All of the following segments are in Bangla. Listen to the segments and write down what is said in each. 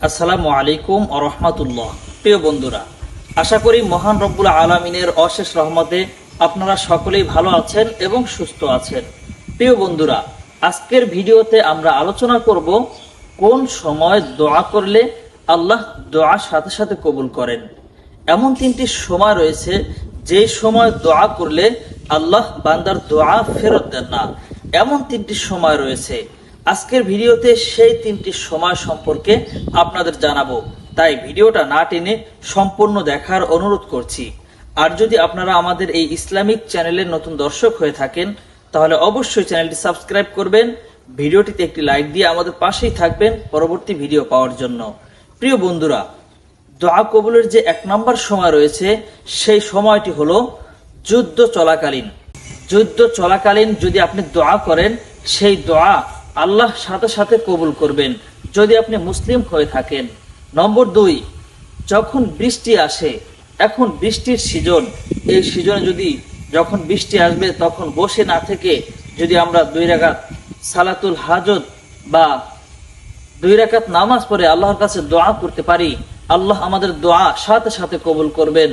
আসসালামু আলাইকুম ও রহমাতুল্লাহ। প্রিয় বন্ধুরা, আশা করি মহান রব্বুল আলমিনের অশেষ রহমতে আপনারা সকলেই ভালো আছেন এবং সুস্থ আছেন। প্রিয় বন্ধুরা, আজকের ভিডিওতে আমরা আলোচনা করব কোন সময় দোয়া করলে আল্লাহ দোয়ার সাথে সাথে কবুল করেন। এমন তিনটি সময় রয়েছে যে সময় দোয়া করলে আল্লাহ বান্দার দোয়া ফেরত দেন না। এমন তিনটি সময় রয়েছে আজকের ভিডিওতে সেই তিনটি সময় সম্পর্কে আপনাদের জানাব। তাই ভিডিওটা না টেনে সম্পূর্ণ দেখার অনুরোধ করছি। আর যদি আপনারা আমাদের এই ইসলামিক চ্যানেলের নতুন দর্শক হয়ে থাকেন, তাহলে অবশ্যই চ্যানেলটি সাবস্ক্রাইব করবেন, ভিডিওটিতে একটি লাইক দিয়ে আমাদের পাশেই থাকবেন পরবর্তী ভিডিও পাওয়ার জন্য। প্রিয় বন্ধুরা, দোয়া কবুলের যে এক নম্বর সময় রয়েছে, সেই সময়টি হলো যুদ্ধ চলাকালীন। যুদ্ধ চলাকালীন যদি আপনি দোয়া করেন, সেই দোয়া আল্লাহ সাথে সাথে কবুল করবেন। যদি আপনি মুসলিম হয়ে থাকেন। নম্বর দুই, যখন বৃষ্টি আসে, এখন বৃষ্টির সিজন। এই সিজনে যদি যখন বৃষ্টি আসবে, তখন বসে না থেকে যদি আমরা দুই রাগাত সালাতুল হাজত বা দুই রাকাত নামাজ পড়ে আল্লাহর কাছে দোয়া করতে পারি, আল্লাহ আমাদের দোয়া সাথে সাথে কবুল করবেন।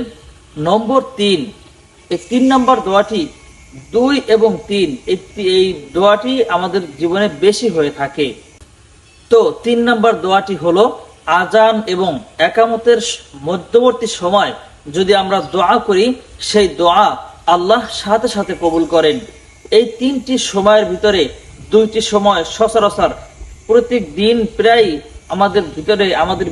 নম্বর তিন, এই তিন নম্বর দোয়াটি দুই এবং তিন, এই দোয়াটি আমাদের জীবনে বেশি হয়ে থাকে। তো তিন নম্বর দোয়াটি হলো আজান এবং একামতের মধ্যবর্তী সময় যদি আমরা দোয়া করি, সেই দোয়া আল্লাহ সাথে সাথে কবুল করেন। এই তিনটি সময়ের ভিতরে দুইটি সময় সচরাচর প্রত্যেক দিন প্রায় আমাদের ভিতরে, আমাদের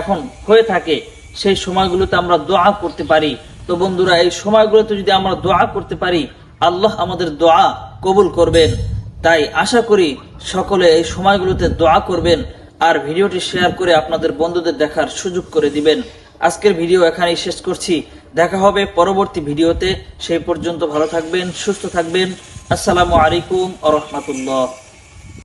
এখন হয়ে থাকে। সেই সময়গুলোতে আমরা দোয়া করতে পারি। তো বন্ধুরা, এই সময়গুলোতে যদি আমরা দোয়া করতে পারি আল্লাহ আমাদের দোয়া কবুল করবেন। তাই আশা করি সকলে এই সময়গুলোতে দোয়া করবেন আর ভিডিওটি শেয়ার করে আপনাদের বন্ধুদের দেখার সুযোগ করে দিবেন। আজকের ভিডিও এখানেই শেষ করছি। দেখা হবে পরবর্তী ভিডিওতে। সেই পর্যন্ত ভালো থাকবেন, সুস্থ থাকবেন। আসসালামু আলাইকুম আ রহমতুল্লাহ।